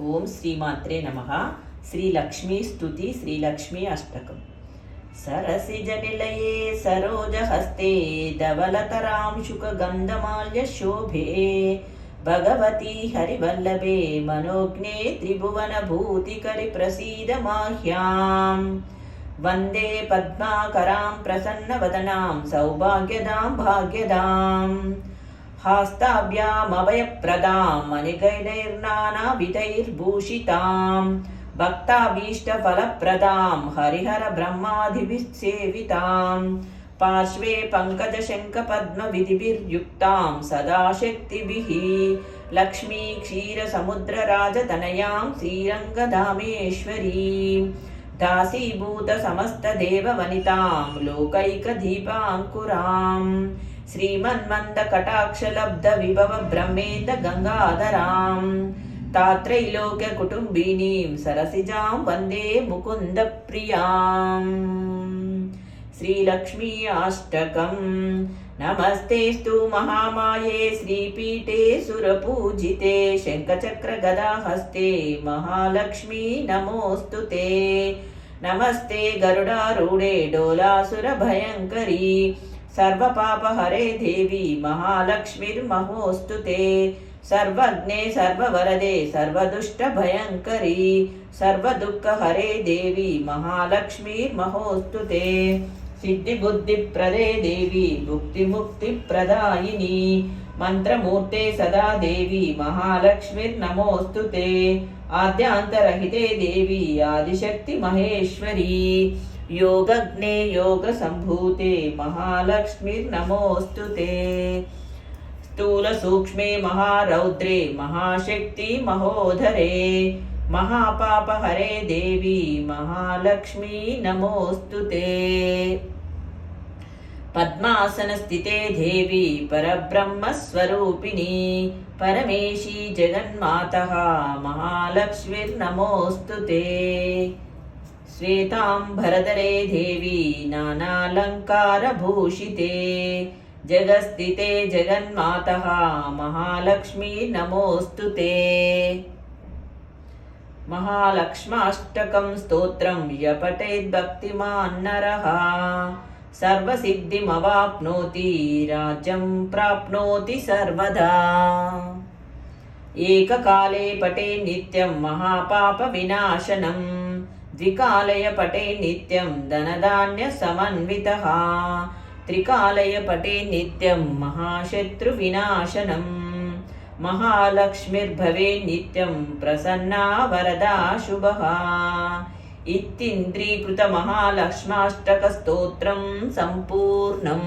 ఓం శ్రీమాత్రే నమ. శ్రీలక్ష్మీ స్తుతి శ్రీలక్ష్మీ అష్టకం. సరసిజ నిలయే సరోజ సరసిజనిలయే సరోజహస్తే ధవలతరాంశుకగంధమాల్య శోభే. భగవతి హరివల్లభే మనోజ్ఞే త్రిభువన భూతికరి ప్రసీద మాహ్యాం. వందే పద్మాకరాం ప్రసన్నవదనాం సౌభాగ్యదాం భాగ్యదాం. हास्ताभ्यामभयप्रदां मणिगैर्नानाविधैर्भूषितां भक्ताभीष्टफलप्रदां हरिहरब्रह्मादिभिः पार्श्वे पङ्कजशङ्खपद्मविधिभिर्युक्तां सदा शक्तिभिः लक्ष्मी क्षीरसमुद्रराजतनयां श्रीरङ्गधामेश्वरीं दासीभूतसमस्तदेववनितां लोकैकदीपाङ्कुराम् శ్రీమన్మంద కటాక్షలబ్ధ విభవ బ్రహ్మేంద గంగాధరాం తాత్రైలోక్య కుటుంబినీం సరసిజాం వందే ముకుంద ప్రియాం శ్రీలక్ష్మీ అష్టకం నమస్తేస్తు మహామాయే శ్రీపీఠే సురపూజితే శంఖచక్ర గదాహస్తే మహాలక్ష్మీ నమోస్తు నమస్తే గరుడారూఢే డోలాసుర భయంకరీ सर्वपापहरे देवी महालक्ष्मीर्महोऽस्तु ते सर्वज्ञे सर्ववरदे सर्वदुष्टभयङ्करी सर्वदुःखहरे देवी महालक्ष्मीर्महोऽस्तु ते सिद्धिबुद्धिप्रदे देवी भुक्तिमुक्तिप्रदायिनी मन्त्रमूर्ते सदा देवी महालक्ष्मीर्नमोऽस्तु ते आद्यान्तरहिते देवी आदिशक्तिमहेश्वरी योगज्ञे योगसम्भूते महालक्ष्मीर्नमोऽस्तु ते स्थूलसूक्ष्मे महारौद्रे महाशक्ति महोदरे महापापहरे देवी महालक्ष्मी नमोऽस्तु ते पद्मासनस्थिते देवी परब्रह्मस्वरूपिणी परमेशी जगन्मातः महालक्ष्मीर्नमोऽस्तु ते श्वेताम्बरधरे देवी नानालङ्कारभूषिते जगस्थिते जगन्मातः महालक्ष्मी नमोऽस्तु ते महालक्ष्माष्टकं स्तोत्रं यपठेद्भक्तिमान् नरः सर्वसिद्धिमवाप्नोति राज्यं प्राप्नोति सर्वदा एककाले पठे नित्यं महापापविनाशनम् ద్వికాలయ పటే నిత్యం ధనధాన్య సమన్విత త్రికాలయ పటే నిత్యం మహాశత్రు వినాశనం మహాలక్ష్మిర్భవే నిత్యం ప్రసన్నా వరదా శుభ ఇత్తింద్రీకృత మహాలక్ష్మాష్టక స్తోత్రం సంపూర్ణం